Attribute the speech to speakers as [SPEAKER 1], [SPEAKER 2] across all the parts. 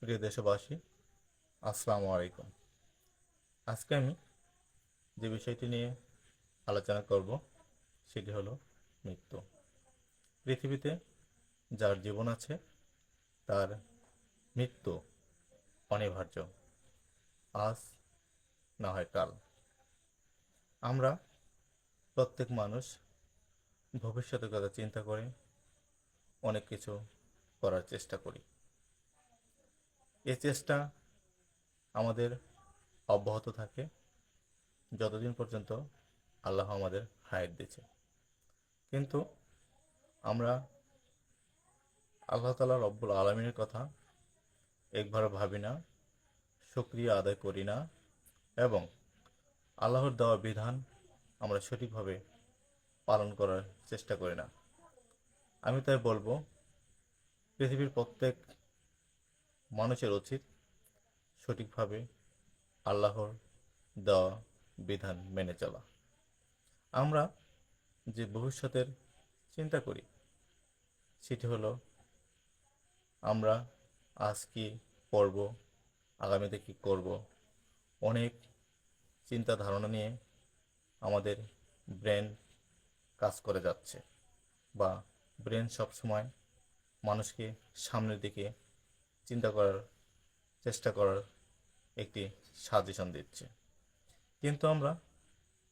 [SPEAKER 1] প্রিয় দেশবাসী, আসসালামু আলাইকুম। আজকে আমি যে বিষয়টি নিয়ে আলোচনা করব, সেটি হলো মৃত্যু। পৃথিবীতে যার জীবন আছে, তার মৃত্যু অনিবার্য। আজ না হয় কাল। আমরা প্রত্যেক মানুষ ভবিষ্যতের কথা চিন্তা করে অনেক কিছু করার চেষ্টা করি। এ চেষ্টা আমাদের অব্যাহত থাকে যতদিন পর্যন্ত আল্লাহ আমাদের হায়াত দিচ্ছে কিন্তু আমরা আল্লাহ তালা রব্বুল আলমিনের কথা একবার ভাবি না সক্রিয় আদায় করি না এবং আল্লাহর দেওয়া বিধান আমরা সঠিকভাবে পালন করার চেষ্টা করি না। আমি তাই বলব, পৃথিবীর প্রত্যেক মানুষের উচিত সঠিকভাবে আল্লাহর দেওয়া বিধান মেনে চলা। আমরা যে ভবিষ্যতের চিন্তা করি, সেটি হলো আমরা আজ কি পড়ব আগামীতে কি করব, অনেক চিন্তা ধারণা নিয়ে আমাদের ব্রেন কাজ করে যাচ্ছে বা ব্রেন সবসময় মানুষকে সামনের দিকে চিন্তা করার চেষ্টা করার একটি সাজেশন দিচ্ছে। কিন্তু আমরা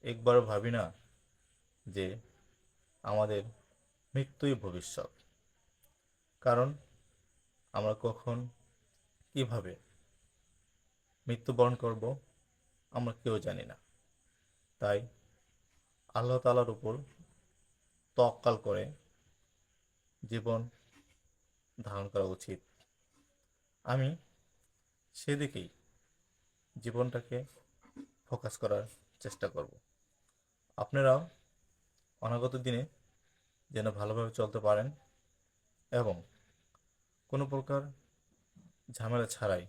[SPEAKER 1] একবারও ভাবি না যে আমাদের মৃত্যুই ভবিষ্যৎ। কারণ আমরা কখন কীভাবে মৃত্যুবরণ করব আমরা কেউ জানি না। তাই আল্লাহ তালার উপর তক্কাল করে জীবন ধারণ করা উচিত। আমি সেদিকেই জীবনটাকে ফোকাস করার চেষ্টা করব। আপনারাও অনাগত দিনে যেন ভালোভাবে চলতে পারেন এবং কোনো প্রকার ঝামেলা ছাড়াই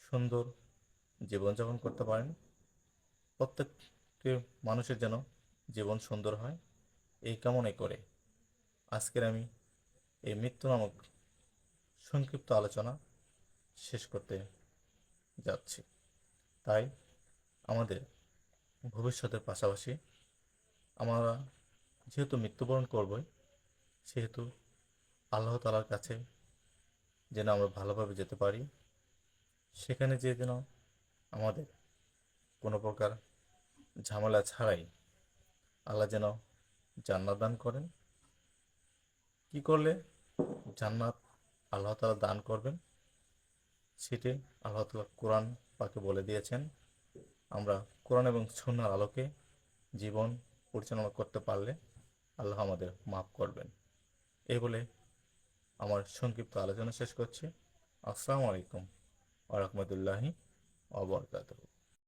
[SPEAKER 1] সুন্দর জীবনযাপন করতে পারেন। প্রত্যেকটি মানুষের যেন জীবন সুন্দর হয়, এই কামনাই করে আজকের আমি এই মৃত্যু নামক সংক্ষিপ্ত আলোচনা শেষ করতে যাচ্ছি। তাই আমাদের ভবিষ্যতের পাশাপাশি আমরা যেহেতু মৃত্যুবরণ করবই, সেহেতু আল্লাহ তালার কাছে যেন আমরা ভালোভাবে যেতে পারি, সেখানে যে যেন আমাদের কোনো প্রকার ঝামেলা ছাড়াই আল্লাহ যেন জান্নাত দান করেন। কি করলে জান্নাত আল্লাহ তালা দান করবেন? সেটি আল্লাহ তালা কোরআন পাকে বলে দিয়েছেন, আমরা কোরআন এবং সন্ন্যার আলোকে জীবন পরিচালনা করতে পারলে আল্লাহ আমাদের মাফ করবেন। এই বলে আমার সংক্ষিপ্ত আলোচনা শেষ করছি। আসসালামু আলাইকুম আ রহমতুল্লাহি অবরকাতহ